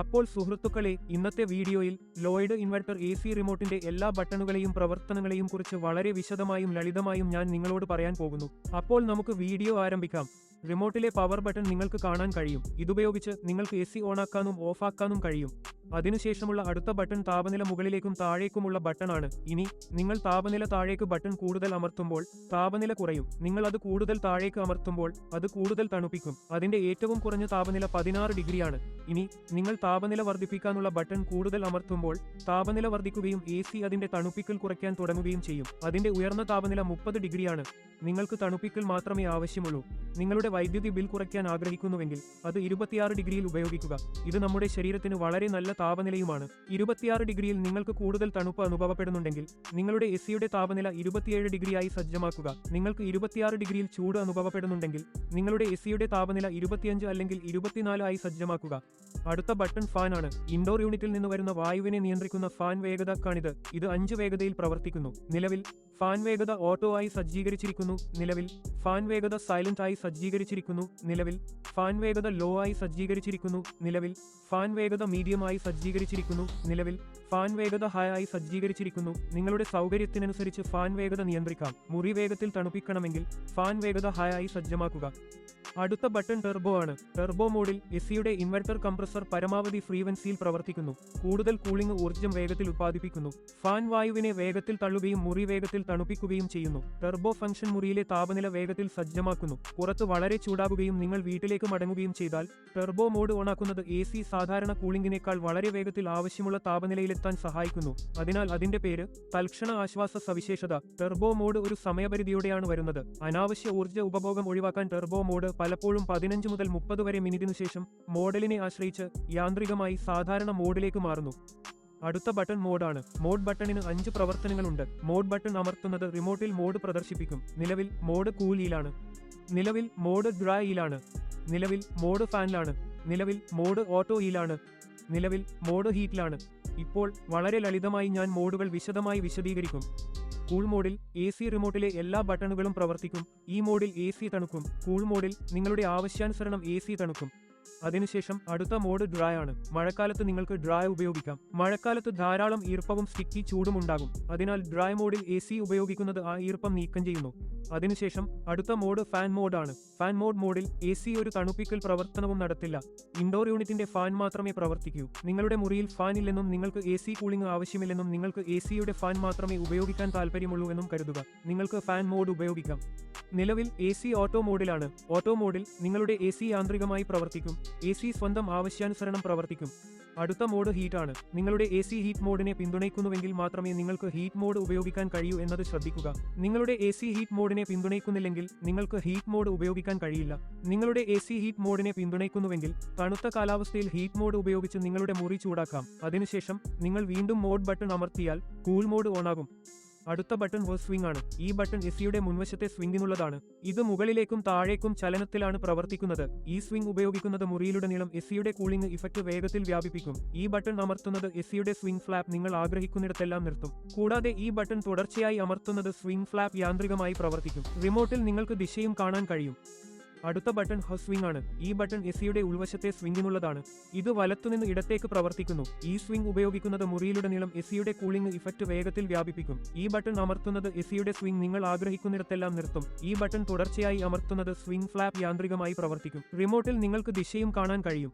അപ്പോൾ സുഹൃത്തുക്കളെ ഇന്നത്തെ വീഡിയോയിൽ ലോയിഡ് ഇൻവെർട്ടർ എ സി റിമോട്ടിന്റെ എല്ലാ ബട്ടണുകളെയും പ്രവർത്തനങ്ങളെയും കുറിച്ച് വളരെ വിശദമായും ലളിതമായും ഞാൻ നിങ്ങളോട് പറയാൻ പോകുന്നു. അപ്പോൾ നമുക്ക് വീഡിയോ ആരംഭിക്കാം. റിമോട്ടിലെ പവർ ബട്ടൺ നിങ്ങൾക്ക് കാണാൻ കഴിയും. ഇതുപയോഗിച്ച് നിങ്ങൾക്ക് എ സി ഓണാക്കാനും ഓഫാക്കാനും കഴിയും. അതിനുശേഷമുള്ള അടുത്ത ബട്ടൺ താപനില മുകളിലേക്കും താഴേക്കുമുള്ള ബട്ടണാണ്. ഇനി നിങ്ങൾ താപനില താഴേക്ക് ബട്ടൺ കൂടുതൽ അമർത്തുമ്പോൾ താപനില കുറയും. നിങ്ങൾ അത് കൂടുതൽ താഴേക്ക് അമർത്തുമ്പോൾ അത് കൂടുതൽ തണുപ്പിക്കും. അതിന്റെ ഏറ്റവും കുറഞ്ഞ താപനില പതിനാറ് ഡിഗ്രിയാണ്. ഇനി നിങ്ങൾ താപനില വർദ്ധിപ്പിക്കാനുള്ള ബട്ടൺ കൂടുതൽ അമർത്തുമ്പോൾ താപനില വർദ്ധിക്കുകയും എ സി അതിന്റെ തണുപ്പിക്കൽ കുറയ്ക്കാൻ തുടങ്ങുകയും ചെയ്യും. അതിന്റെ ഉയർന്ന താപനില മുപ്പത് ഡിഗ്രിയാണ്. നിങ്ങൾക്ക് തണുപ്പിക്കൽ മാത്രമേ ആവശ്യമുള്ളൂ. നിങ്ങളുടെ വൈദ്യുതി ബിൽ കുറയ്ക്കാൻ ആഗ്രഹിക്കുന്നുവെങ്കിൽ അത് ഇരുപത്തിയാറ് ഡിഗ്രിയിൽ ഉപയോഗിക്കുക. ഇത് നമ്മുടെ ശരീരത്തിന് വളരെ നല്ല താപനിലയുമാണ്. ഇരുപത്തിയാറ് ഡിഗ്രിയിൽ നിങ്ങൾക്ക് കൂടുതൽ തണുപ്പ് അനുഭവപ്പെടുന്നുണ്ടെങ്കിൽ നിങ്ങളുടെ എ സിയുടെ താപനില ഇരുപത്തിയേഴ് ഡിഗ്രിയായി സജ്ജമാക്കുക. നിങ്ങൾക്ക് ഇരുപത്തിയാറ് ഡിഗ്രിയിൽ ചൂട് അനുഭവപ്പെടുന്നുണ്ടെങ്കിൽ നിങ്ങളുടെ എ സിയുടെ താപനില ഇരുപത്തിയഞ്ച് അല്ലെങ്കിൽ ഇരുപത്തിനാല് ആയി സജ്ജമാക്കുക. അടുത്ത ബട്ടൺ ഫാൻ ആണ്. ഇൻഡോർ യൂണിറ്റിൽ നിന്ന് വരുന്ന വായുവിനെ നിയന്ത്രിക്കുന്ന ഫാൻ വേഗതക്കാണിത്. ഇത് അഞ്ച് വേഗതയിൽ പ്രവർത്തിക്കുന്നു. നിലവിൽ ഫാൻ വേഗത ഓട്ടോ ആയി സജ്ജീകരിച്ചിരിക്കുന്നു. നിലവിൽ ഫാൻ വേഗത സൈലന്റ് ആയി സജ്ജീകരിച്ചിരിക്കുന്നു. നിലവിൽ ഫാൻ വേഗത ലോ ആയി സജ്ജീകരിച്ചിരിക്കുന്നു. നിലവിൽ ഫാൻ വേഗത മീഡിയം ആയി സജ്ജീകരിച്ചിരിക്കുന്നു. നിലവിൽ ഫാൻ വേഗത ഹൈ ആയി സജ്ജീകരിച്ചിരിക്കുന്നു. നിങ്ങളുടെ സൗകര്യത്തിനനുസരിച്ച് ഫാൻ വേഗത നിയന്ത്രിക്കാം. മുറി വേഗത്തിൽ തണുപ്പിക്കണമെങ്കിൽ ഫാൻ വേഗത ഹൈ ആയി സജ്ജമാക്കുക. അടുത്ത ബട്ടൺ ടെർബോ ആണ്. ടെർബോ മോഡിൽ എസിയുടെ ഇൻവെർട്ടർ കംപ്രസർ പരമാവധി ഫ്രീവൻസിയിൽ പ്രവർത്തിക്കുന്നു. കൂടുതൽ കൂളിംഗ് ഊർജം വേഗത്തിൽ ഉത്പാദിപ്പിക്കുന്നു. ഫാൻ വായുവിനെ വേഗത്തിൽ തള്ളുകയും മുറി വേഗത്തിൽ തണുപ്പിക്കുകയും ചെയ്യുന്നു. ടെർബോ ഫംഗ്ഷൻ മുറിയിലെ താപനില വേഗത്തിൽ സജ്ജമാക്കുന്നു. പുറത്ത് വളരെ ചൂടാകുകയും നിങ്ങൾ വീട്ടിലേക്ക് മടങ്ങുകയും ചെയ്താൽ ടെർബോ മോഡ് ഓണാക്കുന്നത് എ സാധാരണ കൂളിംഗിനേക്കാൾ വളരെ വേഗത്തിൽ ആവശ്യമുള്ള താപനിലയിലെത്താൻ സഹായിക്കുന്നു. അതിനാൽ അതിന്റെ പേര് തൽക്ഷണ ആശ്വാസ സവിശേഷത. ടെർബോ മോഡ് ഒരു സമയപരിധിയോടെയാണ് വരുന്നത്. അനാവശ്യ ഊർജ ഉപഭോഗം ഒഴിവാക്കാൻ ടെർബോ മോഡ് പലപ്പോഴും പതിനഞ്ച് മുതൽ മുപ്പത് വരെ മിനിറ്റിനു ശേഷം മോഡലിനെ ആശ്രയിച്ച് യാന്ത്രികമായി സാധാരണ മോഡിലേക്ക് മാറുന്നു. അടുത്ത ബട്ടൺ മോഡാണ്. മോഡ് ബട്ടണിന് അഞ്ച് പ്രവർത്തനങ്ങളുണ്ട്. മോഡ് ബട്ടൺ അമർത്തുന്നത് റിമോട്ടിൽ മോഡ് പ്രദർശിപ്പിക്കും. നിലവിൽ മോഡ് കൂലിയിലാണ് നിലവിൽ മോഡ് ഡ്രൈയിലാണ്. നിലവിൽ മോഡ് ഫാനിലാണ്. നിലവിൽ മോഡ് ഓട്ടോയിലാണ്. നിലവിൽ മോഡ് ഹീറ്റിലാണ്. ഇപ്പോൾ വളരെ ലളിതമായി ഞാൻ മോഡുകൾ വിശദമായി വിശദീകരിക്കും. കൂൾ മോഡിൽ എ സി റിമോട്ടിലെ എല്ലാ ബട്ടണുകളും പ്രവർത്തിക്കും. ഈ മോഡിൽ എ സി തണുക്കും. കൂൾ മോഡിൽ നിങ്ങളുടെ ആവശ്യാനുസരണം എ സി തണുക്കും. അതിനുശേഷം അടുത്ത മോഡ് ഡ്രൈ ആണ്. മഴക്കാലത്ത് നിങ്ങൾക്ക് ഡ്രൈ ഉപയോഗിക്കാം. മഴക്കാലത്ത് ധാരാളം ഈർപ്പവും സ്റ്റിക്കി ചൂടും ഉണ്ടാകും. അതിനാൽ ഡ്രൈ മോഡിൽ എ സി ഉപയോഗിക്കുന്നത് ആ ഈർപ്പം നീക്കം ചെയ്യുന്നു. അതിനുശേഷം അടുത്ത മോഡ് ഫാൻ മോഡാണ് ഫാൻ മോഡ് മോഡിൽ എ സി ഒരു തണുപ്പിക്കൽ പ്രവർത്തനവും നടത്തില്ല. ഇൻഡോർ യൂണിറ്റിന്റെ ഫാൻ മാത്രമേ പ്രവർത്തിക്കൂ. നിങ്ങളുടെ മുറിയിൽ ഫാൻ ഇല്ലെന്നും നിങ്ങൾക്ക് എ സി കൂളിംഗ് ആവശ്യമില്ലെന്നും നിങ്ങൾക്ക് എ സിയുടെ ഫാൻ മാത്രമേ ഉപയോഗിക്കാൻ താല്പര്യമുള്ളൂ എന്നും കരുതുക. നിങ്ങൾക്ക് ഫാൻ മോഡ് ഉപയോഗിക്കാം. നിലവിൽ എ സി ഓട്ടോ മോഡിലാണ്. ഓട്ടോ മോഡിൽ നിങ്ങളുടെ എ സി യാന്ത്രികമായി പ്രവർത്തിക്കും. എ സി സ്വന്തം ആവശ്യാനുസരണം പ്രവർത്തിക്കും. അടുത്ത മോഡ് ഹീറ്റാണ് നിങ്ങളുടെ എ സി ഹീറ്റ് മോഡിനെ പിന്തുണയ്ക്കുന്നുവെങ്കിൽ മാത്രമേ നിങ്ങൾക്ക് ഹീറ്റ് മോഡ് ഉപയോഗിക്കാൻ കഴിയൂ എന്നത് ശ്രദ്ധിക്കുക. നിങ്ങളുടെ എ സി ഹീറ്റ് മോഡിനെ പിന്തുണയ്ക്കുന്നില്ലെങ്കിൽ നിങ്ങൾക്ക് ഹീറ്റ് മോഡ് ഉപയോഗിക്കാൻ കഴിയില്ല. നിങ്ങളുടെ എ സി ഹീറ്റ് മോഡിനെ പിന്തുണയ്ക്കുന്നുവെങ്കിൽ തണുത്ത കാലാവസ്ഥയിൽ ഹീറ്റ് മോഡ് ഉപയോഗിച്ച് നിങ്ങളുടെ മുറി ചൂടാക്കാം. അതിനുശേഷം നിങ്ങൾ വീണ്ടും മോഡ് ബട്ടൺ അമർത്തിയാൽ കൂൾ മോഡ് ഓണാകും. അടുത്ത ബട്ടൺ ഹോസ് സ്വിംഗ് ആണ്. ഈ ബട്ടൺ എസിയുടെ മുൻവശത്തെ സ്വിംഗിനുള്ളതാണ്. ഇത് മുകളിലേക്കും താഴേക്കും ചലനത്തിലാണ് പ്രവർത്തിക്കുന്നത്. ഈ സ്വിംഗ് ഉപയോഗിക്കുന്നത് മുറിയിലുടനീളം എസിയുടെ കൂളിംഗ് ഇഫക്റ്റ് വേഗത്തിൽ വ്യാപിപ്പിക്കും. ഈ ബട്ടൺ അമർത്തുന്നത് എസിയുടെ സ്വിംഗ് ഫ്ലാപ്പ് നിങ്ങൾ ആഗ്രഹിക്കുന്നിടത്തെല്ലാം നിർത്തും. കൂടാതെ ഈ ബട്ടൺ തുടർച്ചയായി അമർത്തുന്നത് സ്വിംഗ് ഫ്ലാപ്പ് യാന്ത്രികമായി പ്രവർത്തിക്കും. റിമോട്ടിൽ നിങ്ങൾക്ക് ദിശയും കാണാൻ കഴിയും. അടുത്ത ബട്ടൺ ഹൗസ് സ്വിംഗ് ആണ്. ഈ ബട്ടൺ എസിയുടെ ഉൾവശത്തെ സ്വിംഗിനുള്ളതാണ്. ഇത് വലത്തുനിന്ന് ഇടത്തേക്ക് പ്രവർത്തിക്കുന്നു. ഈ സ്വിംഗ് ഉപയോഗിക്കുന്നത് മുറിയിലുടനീളം എസിയുടെ കൂളിംഗ് ഇഫക്റ്റ് വേഗത്തിൽ വ്യാപിപ്പിക്കും. ഈ ബട്ടൺ അമർത്തുന്നത് എസിയുടെ സ്വിംഗ് നിങ്ങൾ ആഗ്രഹിക്കുന്നിടത്തെല്ലാം നിർത്തും. ഈ ബട്ടൺ തുടർച്ചയായി അമർത്തുന്നത് സ്വിംഗ് ഫ്ലാപ്പ് യാന്ത്രികമായി പ്രവർത്തിക്കും. റിമോട്ടിൽ നിങ്ങൾക്ക് ദിശയും കാണാൻ കഴിയും.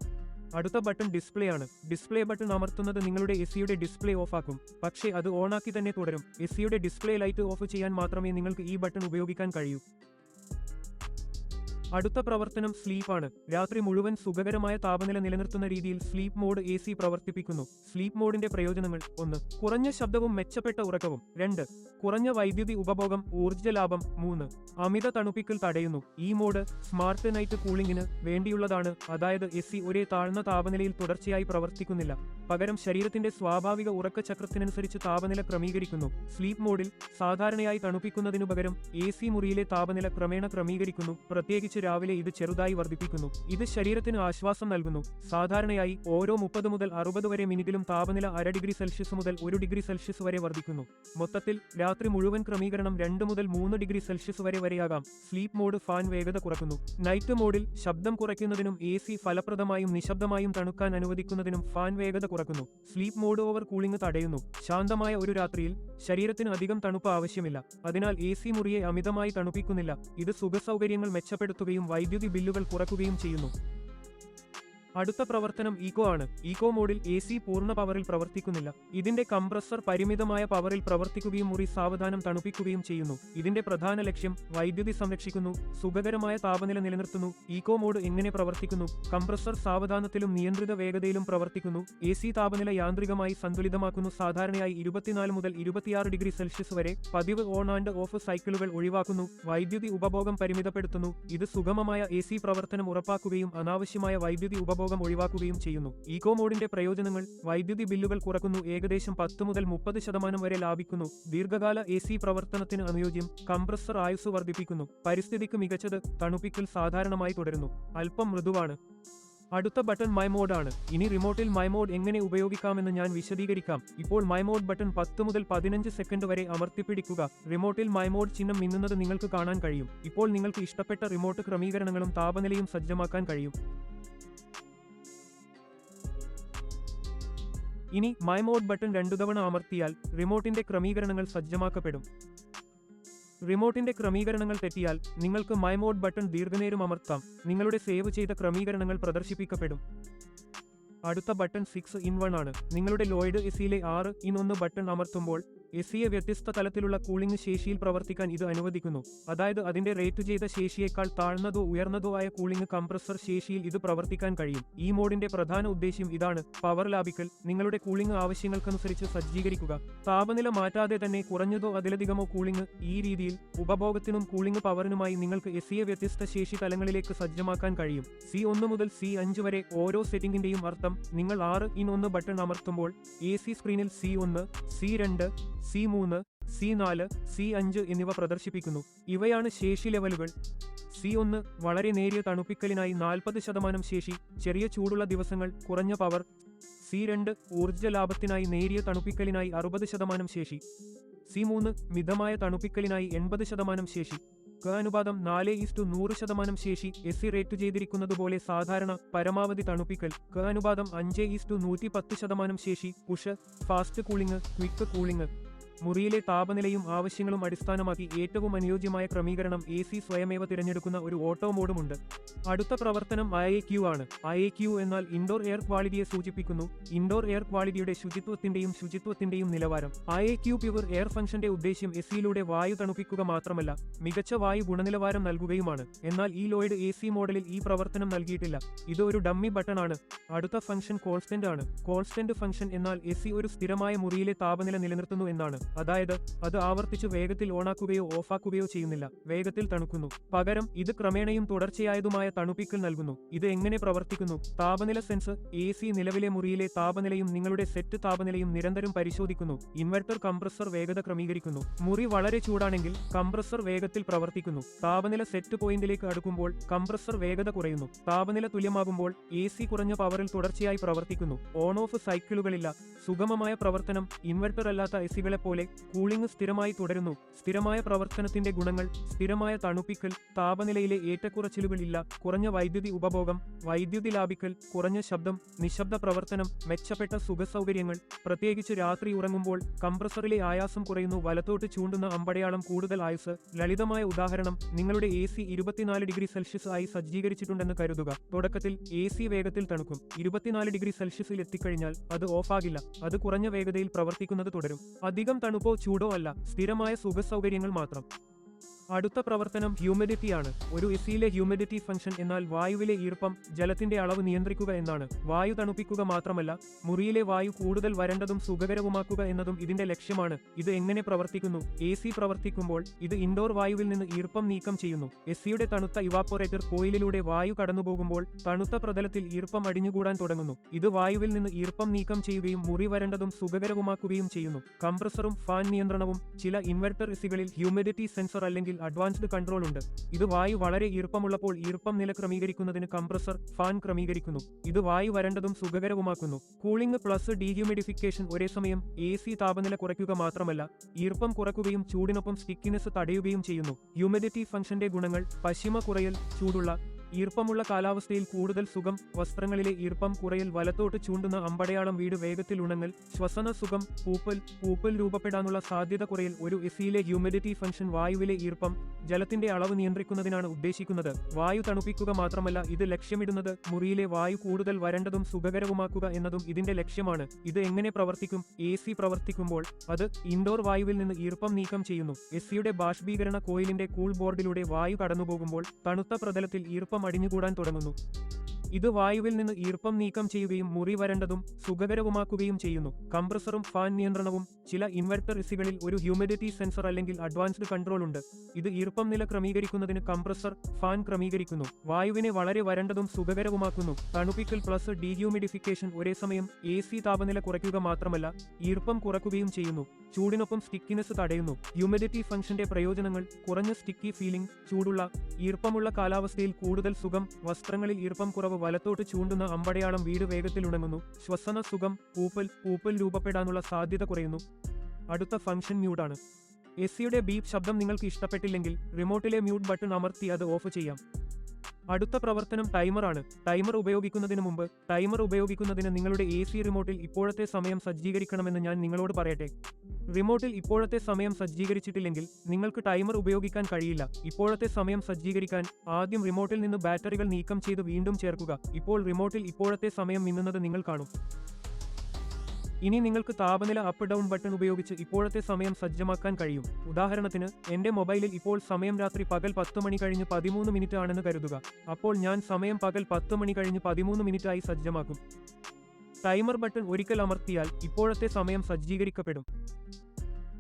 അടുത്ത ബട്ടൺ ഡിസ്പ്ലേ ആണ്. ഡിസ്പ്ലേ ബട്ടൺ അമർത്തുന്നത് നിങ്ങളുടെ എസിയുടെ ഡിസ്പ്ലേ ഓഫ് ഓഫാക്കും പക്ഷേ അത് ഓണാക്കി തന്നെ തുടരും. എസിയുടെ ഡിസ്പ്ലേ ലൈറ്റ് ഓഫ് ചെയ്യാൻ മാത്രമേ നിങ്ങൾക്ക് ഈ ബട്ടൺ ഉപയോഗിക്കാൻ കഴിയൂ. അടുത്ത പ്രവർത്തനം സ്ലീപ്പാണ്. രാത്രി മുഴുവൻ സുഖകരമായ താപനില നിലനിർത്തുന്ന രീതിയിൽ സ്ലീപ്പ് മോഡ് എ സി പ്രവർത്തിപ്പിക്കുന്നു. സ്ലീപ്പ് മോഡിന്റെ പ്രയോജനങ്ങൾ ഒന്ന്. കുറഞ്ഞ ശബ്ദവും മെച്ചപ്പെട്ട ഉറക്കവും. രണ്ട്. കുറഞ്ഞ വൈദ്യുതി ഉപഭോഗം ഊർജ ലാഭം. മൂന്ന്. അമിത തണുപ്പിക്കൽ തടയുന്നു. ഈ മോഡ് സ്മാർട്ട് നൈറ്റ് കൂളിംഗിന് വേണ്ടിയുള്ളതാണ്. അതായത് എ സി ഒരേ താഴ്ന്ന താപനിലയിൽ തുടർച്ചയായി പ്രവർത്തിക്കുന്നില്ല. പകരം ശരീരത്തിന്റെ സ്വാഭാവിക ഉറക്കചക്രത്തിനനുസരിച്ച് താപനില ക്രമീകരിക്കുന്നു. സ്ലീപ്പ് മോഡിൽ സാധാരണയായി തണുപ്പിക്കുന്നതിനു പകരം എ സി മുറിയിലെ താപനില ക്രമേണ ക്രമീകരിക്കുന്നു. പ്രത്യേകിച്ച് രാവിലെ ഇത് ചെറുതായി വർദ്ധിപ്പിക്കുന്നു. ഇത് ശരീരത്തിന് ആശ്വാസം നൽകുന്നു. സാധാരണയായി ഓരോ മുപ്പത് മുതൽ അറുപത് വരെ മിനിറ്റിലും താപനില അര ഡിഗ്രി സെൽഷ്യസ് മുതൽ ഒരു ഡിഗ്രി സെൽഷ്യസ് വരെ വർദ്ധിക്കുന്നു. മൊത്തത്തിൽ രാത്രി മുഴുവൻ ക്രമീകരണം രണ്ട് മുതൽ മൂന്ന് ഡിഗ്രി സെൽഷ്യസ് വരെ വരെയാകാം. സ്ലീപ്പ് മോഡ് ഫാൻ വേഗത കുറക്കുന്നു നൈറ്റ് മോഡിൽ ശബ്ദം കുറയ്ക്കുന്നതിനും എ സി ഫലപ്രദമായും നിശബ്ദമായും തണുക്കാൻ അനുവദിക്കുന്നതിനും ഫാൻ വേഗത കുറക്കുന്നു സ്ലീപ്പ് മോഡ് ഓവർ കൂളിംഗ് തടയുന്നു. ശാന്തമായ ഒരു രാത്രിയിൽ ശരീരത്തിന് അധികം തണുപ്പ് ആവശ്യമില്ല. അതിനാൽ എ സി മുറിയെ അമിതമായി തണുപ്പിക്കുന്നില്ല. ഇത് സുഖസൗകര്യങ്ങൾ മെച്ചപ്പെടുത്തുകയും വൈദ്യുതി ബില്ലുകൾ കുറക്കുകയും ചെയ്യുന്നു. അടുത്ത പ്രവർത്തനം ഈക്കോ ആണ്. ഈക്കോ മോഡിൽ എ സി പൂർണ പവറിൽ പ്രവർത്തിക്കുന്നില്ല. ഇതിന്റെ കംപ്രസർ പരിമിതമായ പവറിൽ പ്രവർത്തിക്കുകയും മുറി സാവധാനം തണുപ്പിക്കുകയും ചെയ്യുന്നു. ഇതിന്റെ പ്രധാന ലക്ഷ്യം വൈദ്യുതി സംരക്ഷിക്കുന്നു സുഖകരമായ താപനില നിലനിർത്തുന്നു ഈക്കോ മോഡ് എങ്ങനെ പ്രവർത്തിക്കുന്നു കംപ്രസർ സാവധാനത്തിലും നിയന്ത്രിത വേഗതയിലും പ്രവർത്തിക്കുന്നു എ സി താപനില യാന്ത്രികമായി സന്തുലിതമാക്കുന്നു സാധാരണയായി ഇരുപത്തിനാല് മുതൽ ഇരുപത്തിയാറ് ഡിഗ്രി സെൽഷ്യസ് വരെ പതിവ് ഓൺ ആൻഡ് ഓഫ് സൈക്കിളുകൾ ഒഴിവാക്കുന്നു വൈദ്യുതി ഉപഭോഗം പരിമിതപ്പെടുത്തുന്നു ഇത് സുഗമമായ എ പ്രവർത്തനം ഉറപ്പാക്കുകയും അനാവശ്യമായ വൈദ്യുതി ഉപഭോഗം ഒഴിവാക്കുകയും ചെയ്യുന്നു. ഈക്കോ മോഡിന്റെ പ്രയോജനങ്ങൾ വൈദ്യുതി ബില്ലുകൾ കുറക്കുന്നു. ഏകദേശം പത്ത് മുതൽ മുപ്പത് ശതമാനം വരെ ലാഭിക്കുന്നു. ദീർഘകാല എ സി പ്രവർത്തനത്തിന് അനുയോജ്യം കംപ്രസർ ആയുസ് വർദ്ധിപ്പിക്കുന്നു. പരിസ്ഥിതിക്ക് മികച്ചത് തണുപ്പിക്കൽ സാധാരണമായി തുടരുന്നു. അല്പം മൃദുവാണ്. അടുത്ത ബട്ടൺ മൈ മോഡ് ആണ്. ഇനി റിമോട്ടിൽ മൈ മോഡ് എങ്ങനെ ഉപയോഗിക്കാമെന്ന് ഞാൻ വിശദീകരിക്കാം. ഇപ്പോൾ മൈ മോഡ് ബട്ടൺ പത്ത് മുതൽ പതിനഞ്ച് സെക്കൻഡ് വരെ അമർത്തിപ്പിടിക്കുക. റിമോട്ടിൽ മൈ മോഡ് ചിഹ്നം മിന്നുന്നത് നിങ്ങൾക്ക് കാണാൻ കഴിയും. ഇപ്പോൾ നിങ്ങൾക്ക് ഇഷ്ടപ്പെട്ട റിമോട്ട് ക്രമീകരണങ്ങളും താപനിലയും സജ്ജമാക്കാൻ കഴിയും. ഇനി മൈ മോഡ് ബട്ടൺ രണ്ടു തവണ അമർത്തിയാൽ റിമോട്ടിന്റെ ക്രമീകരണങ്ങൾ സജ്ജമാക്കപ്പെടും. റിമോട്ടിന്റെ ക്രമീകരണങ്ങൾ തെറ്റിയാൽ നിങ്ങൾക്ക് മൈ മോഡ് ബട്ടൺ ദീർഘനേരം അമർത്താം. നിങ്ങളുടെ സേവ് ചെയ്ത ക്രമീകരണങ്ങൾ പ്രദർശിപ്പിക്കപ്പെടും. അടുത്ത ബട്ടൺ സിക്സ് ഇൻ വൺ ആണ്. നിങ്ങളുടെ ലോയിഡ് എസിയിലെ ആറ് ഇൻ ഒന്ന് ബട്ടൺ അമർത്തുമ്പോൾ എസിയെ വ്യത്യസ്ത തലത്തിലുള്ള കൂളിംഗ് ശേഷിയിൽ പ്രവർത്തിക്കാൻ ഇത് അനുവദിക്കുന്നു. അതായത് അതിന്റെ റേറ്റ് ചെയ്ത ശേഷിയേക്കാൾ താഴ്ന്നതോ ഉയർന്നതോ ആയ കൂളിംഗ് കംപ്രസർ ശേഷിയിൽ ഇത് പ്രവർത്തിക്കാൻ കഴിയും. ഈ മോഡിന്റെ പ്രധാന ഉദ്ദേശ്യം ഇതാണ് പവർ ലാഭിക്കൽ. നിങ്ങളുടെ കൂളിംഗ് ആവശ്യങ്ങൾക്കനുസരിച്ച് സജ്ജീകരിക്കുക. താപനില മാറ്റാതെ തന്നെ കുറഞ്ഞതോ അതിലധികമോ കൂളിംഗ് ഈ രീതിയിൽ ഉപഭോഗത്തിനും കൂളിംഗ് പവറിനുമായി നിങ്ങൾക്ക് എസിയെ വ്യത്യസ്ത ശേഷി തലങ്ങളിലേക്ക് സജ്ജമാക്കാൻ കഴിയും. സി ഒന്ന് മുതൽ സി അഞ്ച് വരെ ഓരോ സെറ്റിംഗിന്റെയും അർത്ഥം നിങ്ങൾ ആറ് ഇൻ ഒന്ന് ബട്ടൺ അമർത്തുമ്പോൾ എ സി സ്ക്രീനിൽ സി ഒന്ന് സി രണ്ട് സി മൂന്ന് സി നാല് സി അഞ്ച് എന്നിവ പ്രദർശിപ്പിക്കുന്നു. ഇവയാണ് ശേഷി ലെവലുകൾ. സി ഒന്ന് വളരെ നേരിയ തണുപ്പിക്കലിനായി നാൽപ്പത് ശതമാനം ശേഷി ചെറിയ ചൂടുള്ള ദിവസങ്ങൾ കുറഞ്ഞ പവർ. സി രണ്ട് ഊർജ ലാഭത്തിനായി നേരിയ തണുപ്പിക്കലിനായി അറുപത് ശതമാനം ശേഷി. സി മൂന്ന് മിതമായ തണുപ്പിക്കലിനായി എൺപത് ശതമാനം ശേഷി. ക അനുപാതം നാല് ഈസ്റ്റു നൂറ് ശതമാനം ശേഷി എസ് സി റേറ്റ് ചെയ്തിരിക്കുന്നതുപോലെ സാധാരണ പരമാവധി തണുപ്പിക്കൽ. ക അനുപാതം അഞ്ച് ഈസ്റ്റു നൂറ്റി പത്ത് ശതമാനം ശേഷി push fast cooling quick cooling. മുറിയിലെ താപനിലയും ആവശ്യങ്ങളും അടിസ്ഥാനമാക്കി ഏറ്റവും അനുയോജ്യമായ ക്രമീകരണം എ സി സ്വയമേവ തിരഞ്ഞെടുക്കുന്ന ഒരു ഓട്ടോ മോഡുമുണ്ട്. അടുത്ത പ്രവർത്തനം ഐ എ ക്യു ആണ്. ഐ എ ക്യു എന്നാൽ ഇൻഡോർ എയർ ക്വാളിറ്റിയെ സൂചിപ്പിക്കുന്നു. ഇൻഡോർ എയർ ക്വാളിറ്റിയുടെ ശുചിത്വത്തിന്റെയും ശുചിത്വത്തിന്റെയും നിലവാരം. I A Q pure air ഫംഗ്ഷന്റെ ഉദ്ദേശ്യം എ സിയിലൂടെ വായു തണുപ്പിക്കുക മാത്രമല്ല മികച്ച വായു ഗുണനിലവാരം നൽകുകയുമാണ്. എന്നാൽ ഈ ലോയിഡ് എ സി മോഡലിൽ ഈ പ്രവർത്തനം നൽകിയിട്ടില്ല. ഇത് ഒരു ഡമ്മി ബട്ടൺ ആണ് അടുത്ത ഫംഗ്ഷൻ കോൺസ്റ്റന്റ് ആണ്. കോൺസ്റ്റന്റ് ഫംഗ്ഷൻ എന്നാൽ എസി ഒരു സ്ഥിരമായ മുറിയിലെ താപനില നിലനിർത്തുന്നു എന്നാണ്. അതായത് അത് ആവർത്തിച്ച് വേഗത്തിൽ ഓണാക്കുകയോ ഓഫാക്കുകയോ ചെയ്യുന്നില്ല. വേഗത്തിൽ തണുക്കുന്നു. പകരം ഇത് ക്രമേണയും തുടർച്ചയായതുമായ തണുപ്പിക്കൽ നൽകുന്നു. ഇത് എങ്ങനെ പ്രവർത്തിക്കുന്നു? താപനില സെൻസ് എ സി നിലവിലെ മുറിയിലെ താപനിലയും നിങ്ങളുടെ സെറ്റ് താപനിലയും നിരന്തരം പരിശോധിക്കുന്നു. ഇൻവെർട്ടർ കംപ്രസർ വേഗത ക്രമീകരിക്കുന്നു. മുറി വളരെ ചൂടാണെങ്കിൽ കംപ്രസർ വേഗത്തിൽ പ്രവർത്തിക്കുന്നു. താപനില സെറ്റ് പോയിന്റിലേക്ക് അടുക്കുമ്പോൾ കംപ്രസർ വേഗത കുറയുന്നു. താപനില തുല്യമാകുമ്പോൾ എ സി കുറഞ്ഞ പവറിൽ തുടർച്ചയായി പ്രവർത്തിക്കുന്നു. ഓൺ ഓഫ് സൈക്കിളുകളില്ല. സുഗമമായ പ്രവർത്തനം ഇൻവെർട്ടർ അല്ലാത്ത എസികളെ പോലെ കൂളിംഗ് സ്ഥിരമായി തുടരുന്നു. സ്ഥിരമായ പ്രവർത്തനത്തിന്റെ ഗുണങ്ങൾ സ്ഥിരമായ തണുപ്പിക്കൽ താപനിലയിലെ ഏറ്റക്കുറച്ചിലുകളില്ല കുറഞ്ഞ വൈദ്യുതി ഉപഭോഗം വൈദ്യുതി ലാഭിക്കൽ കുറഞ്ഞ ശബ്ദം നിശബ്ദ പ്രവർത്തനം മെച്ചപ്പെട്ട സുഖസൗകര്യങ്ങൾ പ്രത്യേകിച്ച് രാത്രി ഉറങ്ങുമ്പോൾ കംപ്രസറിലെ ആയാസം കുറയുന്നു വലത്തോട്ട് ചൂണ്ടുന്ന അമ്പടയാളം കൂടുതൽ ആയുസ്. ലളിതമായ ഉദാഹരണം നിങ്ങളുടെ എ സി ഇരുപത്തിനാല് ഡിഗ്രി സെൽഷ്യസ് ആയി സജ്ജീകരിച്ചിട്ടുണ്ടെന്ന് കരുതുക. തുടക്കത്തിൽ എ സി വേഗത്തിൽ തണുക്കും. ഇരുപത്തിനാല് ഡിഗ്രി സെൽഷ്യസിൽ എത്തിക്കഴിഞ്ഞാൽ അത് ഓഫാകില്ല അത് കുറഞ്ഞ വേഗതയിൽ പ്രവർത്തിക്കുന്നത് തുടരും. അധികം തണുപ്പോ ചൂടോ അല്ല സ്ഥിരമായ സുഖസൗകര്യങ്ങൾ മാത്രം. അടുത്ത പ്രവർത്തനം ഹ്യൂമിഡിറ്റി ആണ് ഒരു എസിയിലെ ഹ്യൂമിഡിറ്റി ഫംഗ്ഷൻ എന്നാൽ വായുവിലെ ഈർപ്പം ജലത്തിന്റെ അളവ് നിയന്ത്രിക്കുക എന്നാണ്. വായു തണുപ്പിക്കുക മാത്രമല്ല മുറിയിലെ വായു കൂടുതൽ വരണ്ടതും സുഖകരവുമാക്കുക എന്നതും ഇതിന്റെ ലക്ഷ്യമാണ്. ഇത് എങ്ങനെ പ്രവർത്തിക്കുന്നു? എ പ്രവർത്തിക്കുമ്പോൾ ഇത് ഇൻഡോർ വായുവിൽ നിന്ന് ഈർപ്പം നീക്കം ചെയ്യുന്നു. എസിയുടെ തണുത്ത ഇവാപ്പോറേറ്റർ കോയിലിലൂടെ വായു കടന്നുപോകുമ്പോൾ തണുത്ത പ്രതലത്തിൽ ഈർപ്പം അടിഞ്ഞുകൂടാൻ തുടങ്ങുന്നു. ഇത് വായുവിൽ നിന്ന് ഈർപ്പം നീക്കം ചെയ്യുകയും മുറി വരണ്ടതും സുഖകരവുമാക്കുകയും ചെയ്യുന്നു. കംപ്രസറും ഫാൻ നിയന്ത്രണവും ചില ഇൻവെർട്ടർ എസികളിൽ ഹ്യൂമിഡിറ്റി സെൻസർ അല്ലെങ്കിൽ അഡ്വാൻസ്ഡ് കൺട്രോൾ ഉണ്ട്. ഇത് വായു വളരെ ഈർപ്പമുള്ളപ്പോൾ ഈർപ്പം നില ക്രമീകരിക്കുന്നതിന് കംപ്രസർ ഫാൻ ക്രമീകരിക്കുന്നു. ഇത് വായു വരണ്ടതും സുഖകരവുമാക്കുന്നു. കൂളിംഗ് പ്ലസ് ഡീഹ്യൂമിഡിഫിക്കേഷൻ ഒരേ സമയം എ സി താപനില കുറയ്ക്കുക മാത്രമല്ല ഈർപ്പം കുറയ്ക്കുകയും ചൂടിനൊപ്പം സ്റ്റിക്കിനെസ് തടയുകയും ചെയ്യുന്നു. ഹ്യൂമിഡിറ്റി ഫംഗ്ഷന്റെ ഗുണങ്ങൾ പശ്ചിമ കുറയൽ ചൂടുള്ള ഈർപ്പമുള്ള കാലാവസ്ഥയിൽ കൂടുതൽ സുഖം വസ്ത്രങ്ങളിലെ ഈർപ്പം കുറയൽ വലത്തോട്ട് ചൂണ്ടുന്ന അമ്പടയാളം വീട് വേഗത്തിൽ ഉണങ്ങൽ ശ്വസന സുഖം പൂപ്പൽ പൂപ്പൽ രൂപപ്പെടാനുള്ള സാധ്യത കുറയൽ ഒരു എസിയിലെ ഹ്യൂമിഡിറ്റി ഫംഗ്ഷൻ വായുവിലെ ഈർപ്പം ജലത്തിന്റെ അളവ് നിയന്ത്രിക്കുന്നതിനാണ് ഉദ്ദേശിക്കുന്നത്. വായു തണുപ്പിക്കുക മാത്രമല്ല ഇത് ലക്ഷ്യമിടുന്നത് മുറിയിലെ വായു കൂടുതൽ വരണ്ടതും സുഖകരവുമാക്കുക എന്നതും ഇതിന്റെ ലക്ഷ്യമാണ്. ഇത് എങ്ങനെ പ്രവർത്തിക്കും? എ സി പ്രവർത്തിക്കുമ്പോൾ അത് ഇൻഡോർ വായുവിൽ നിന്ന് ഈർപ്പം നീക്കം ചെയ്യുന്നു. എസിയുടെ ബാഷ്പീകരണ കോയിലിന്റെ കൂൾ ബോർഡിലൂടെ വായു കടന്നുപോകുമ്പോൾ തണുത്ത പ്രതലത്തിൽ ഈർപ്പം അടിഞ്ഞുകൂടാൻ തുടങ്ങുന്നു. ഇത് വായുവിൽ നിന്ന് ഈർപ്പം നീക്കം ചെയ്യുകയും മുറി വരണ്ടതും സുഖകരവുമാക്കുകയും ചെയ്യുന്നു. കംപ്രസറും ഫാൻ നിയന്ത്രണവും ചില ഇൻവെർട്ടർ ഇസികളിൽ ഒരു ഹ്യൂമിഡിറ്റി സെൻസർ അല്ലെങ്കിൽ അഡ്വാൻസ്ഡ് കൺട്രോൾ ഉണ്ട്. ഇത് ഈർപ്പം നില ക്രമീകരിക്കുന്നതിന് കംപ്രസർ ഫാൻ ക്രമീകരിക്കുന്നു. വായുവിനെ വളരെ വരണ്ടതും സുഖകരവുമാക്കുന്നു. തണുപ്പിക്കൽ പ്ലസ് ഡീഹ്യൂമിഡിഫിക്കേഷൻ ഒരേ സമയം എ സി താപനില കുറയ്ക്കുക മാത്രമല്ല ഈർപ്പം കുറയ്ക്കുകയും ചെയ്യുന്നു. ചൂടിനൊപ്പം സ്റ്റിക്കിനെസ് തടയുന്നു. ഹ്യൂമിഡിറ്റി ഫംഗ്ഷന്റെ പ്രയോജനങ്ങൾ കുറഞ്ഞ സ്റ്റിക്കി ഫീലിംഗ് ചൂടുള്ള ഈർപ്പമുള്ള കാലാവസ്ഥയിൽ കൂടുതൽ സുഖം വസ്ത്രങ്ങളിൽ ഈർപ്പം കുറവ് വലത്തോട്ട് ചൂണ്ടുന്ന അമ്പടയാളം വീട് വേഗത്തിൽ ഉണങ്ങുന്നു ശ്വസന സുഖം പൂപ്പൽ പൂപ്പൽ രൂപപ്പെടാനുള്ള സാധ്യത കുറയുന്നു. അടുത്ത ഫംഗ്ഷൻ മ്യൂട്ടാണ് എസിയുടെ ബീപ് ശബ്ദം നിങ്ങൾക്ക് ഇഷ്ടപ്പെട്ടില്ലെങ്കിൽ റിമോട്ടിലെ മ്യൂട്ട് ബട്ടൺ അമർത്തി അത് ഓഫ് ചെയ്യാം. അടുത്ത പ്രവർത്തനം ടൈമറാണ്. ടൈമർ ഉപയോഗിക്കുന്നതിന് മുമ്പ് ടൈമർ ഉപയോഗിക്കുന്നതിന് നിങ്ങളുടെ എ സി റിമോട്ടിൽ ഇപ്പോഴത്തെ സമയം സജ്ജീകരിക്കണമെന്ന് ഞാൻ നിങ്ങളോട് പറയട്ടെ. റിമോട്ടിൽ ഇപ്പോഴത്തെ സമയം സജ്ജീകരിച്ചിട്ടില്ലെങ്കിൽ നിങ്ങൾക്ക് ടൈമർ ഉപയോഗിക്കാൻ കഴിയില്ല. ഇപ്പോഴത്തെ സമയം സജ്ജീകരിക്കാൻ ആദ്യം റിമോട്ടിൽ നിന്ന് ബാറ്ററികൾ നീക്കം ചെയ്ത് വീണ്ടും ചേർക്കുക. ഇപ്പോൾ റിമോട്ടിൽ ഇപ്പോഴത്തെ സമയം മിന്നുന്നത് നിങ്ങൾ കാണും. ഇനി നിങ്ങൾക്ക് താപനില അപ്പ് ഡൗൺ ബട്ടൺ ഉപയോഗിച്ച് ഇപ്പോഴത്തെ സമയം സജ്ജമാക്കാൻ കഴിയും. ഉദാഹരണത്തിന് എന്റെ മൊബൈലിൽ ഇപ്പോൾ സമയം രാത്രി പകൽ പത്ത് മണി കഴിഞ്ഞ് പതിമൂന്ന് മിനിറ്റ് ആണെന്ന് കരുതുക. അപ്പോൾ ഞാൻ സമയം പകൽ പത്ത് മണി കഴിഞ്ഞ് പതിമൂന്ന് മിനിറ്റായി സജ്ജമാക്കും. ടൈമർ ബട്ടൺ ഒരിക്കൽ അമർത്തിയാൽ ഇപ്പോഴത്തെ സമയം സജ്ജീകരിക്കപ്പെടും.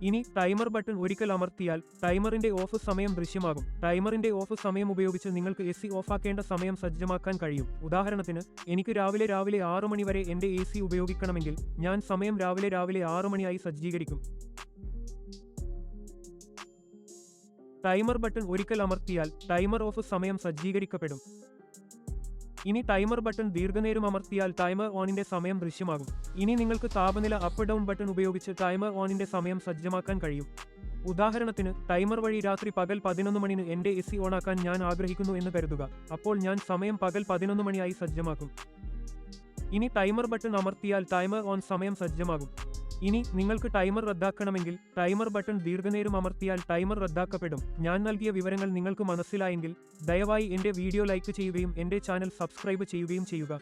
ഇനി ടൈമർ ബട്ടൺ ഒരിക്കൽ അമർത്തിയാൽ ടൈമറിന്റെ ഓഫ് സമയം ദൃശ്യമാകും. ടൈമറിന്റെ ഓഫ് സമയം ഉപയോഗിച്ച് നിങ്ങൾക്ക് എ സി ഓഫാക്കേണ്ട സമയം സജ്ജമാക്കാൻ കഴിയും. ഉദാഹരണത്തിന് എനിക്ക് രാവിലെ രാവിലെ ആറു മണി വരെ എന്റെ എ സി ഉപയോഗിക്കണമെങ്കിൽ ഞാൻ സമയം രാവിലെ രാവിലെ ആറു മണിയായി സജ്ജീകരിക്കും. ടൈമർ ബട്ടൺ ഒരിക്കൽ അമർത്തിയാൽ ടൈമർ ഓഫ് സമയം സജ്ജീകരിക്കപ്പെടും. ഇനി ടൈമർ ബട്ടൺ ദീർഘനേരം അമർത്തിയാൽ ടൈമർ ഓണിന്റെ സമയം ദൃശ്യമാകും. ഇനി നിങ്ങൾക്ക് താപനില അപ്പ് ഡൗൺ ബട്ടൺ ഉപയോഗിച്ച് ടൈമർ ഓണിന്റെ സമയം സജ്ജമാക്കാൻ കഴിയും. ഉദാഹരണത്തിന് ടൈമർ വഴി രാത്രി പകൽ പതിനൊന്ന് മണിന് എന്റെ എ സി ഓണാക്കാൻ ഞാൻ ആഗ്രഹിക്കുന്നു എന്ന് കരുതുക. അപ്പോൾ ഞാൻ സമയം പകൽ പതിനൊന്ന് മണിയായി സജ്ജമാക്കും. ഇനി ടൈമർ ബട്ടൺ അമർത്തിയാൽ ടൈമർ ഓൺ സമയം സജ്ജമാകും. ഇനി നിങ്ങൾക്ക് ടൈമർ റദ്ദാക്കണമെങ്കിൽ ടൈമർ ബട്ടൺ ദീർഘനേരം അമർത്തിയാൽ ടൈമർ റദ്ദാക്കപ്പെടും. ഞാൻ നൽകിയ വിവരങ്ങൾ നിങ്ങൾക്ക് മനസ്സിലായെങ്കിൽ ദയവായി എന്റെ വീഡിയോ ലൈക്ക് ചെയ്യുകയും എന്റെ ചാനൽ സബ്സ്ക്രൈബ് ചെയ്യുകയും ചെയ്യുക.